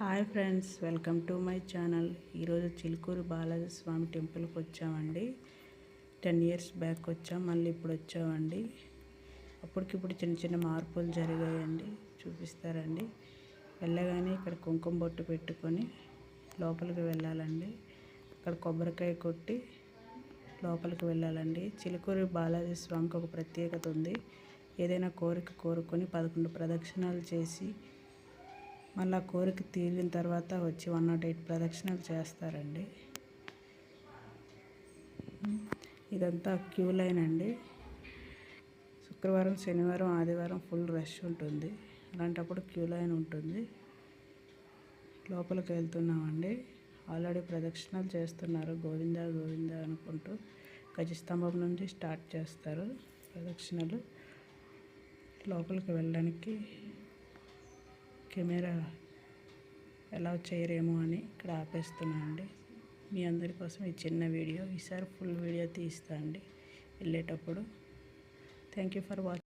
Hi friends welcome to my channel. ఈరోజు చిలుకూరు బాలాజీ స్వామి టెంపుల్కి వచ్చామండి. టెన్ ఇయర్స్ బ్యాక్ వచ్చాం మళ్ళీ ఇప్పుడు వచ్చామండి. అప్పటికిప్పుడు చిన్న చిన్న మార్పులు జరిగాయండి చూపిస్తారండి. వెళ్ళగానే ఇక్కడ కుంకుమ బొట్టు పెట్టుకొని లోపలికి వెళ్ళాలండి. అక్కడ కొబ్బరికాయ కొట్టి లోపలికి వెళ్ళాలండి. చిలుకూరు బాలాజీ స్వామికి ఒక ప్రత్యేకత ఉంది. ఏదైనా కోరిక కోరుకొని పదకొండు ప్రదక్షిణాలు చేసి మళ్ళీ ఆ కోరిక తీరిన తర్వాత వచ్చి వన్ నాట్ ఎయిట్ ప్రదక్షిణలు చేస్తారండి. ఇదంతా క్యూ లైన్ అండి. శుక్రవారం శనివారం ఆదివారం ఫుల్ రష్ ఉంటుంది. అలాంటప్పుడు క్యూ లైన్ ఉంటుంది. లోపలికి వెళ్తున్నామండి. ఆల్రెడీ ప్రదక్షిణలు చేస్తున్నారు. గోవింద గోవింద అనుకుంటూ గజస్తంభం నుంచి స్టార్ట్ చేస్తారు ప్రదక్షిణలు. లోపలికి వెళ్ళడానికి కెమెరా ఎలా చేయరేమో అని ఇక్కడ ఆపేస్తున్నానండి. మీ అందరి కోసం ఈ చిన్న వీడియో ఈసారి ఫుల్ వీడియో తీస్తా అండి. వెళ్ళేటప్పుడు. Thank you for watching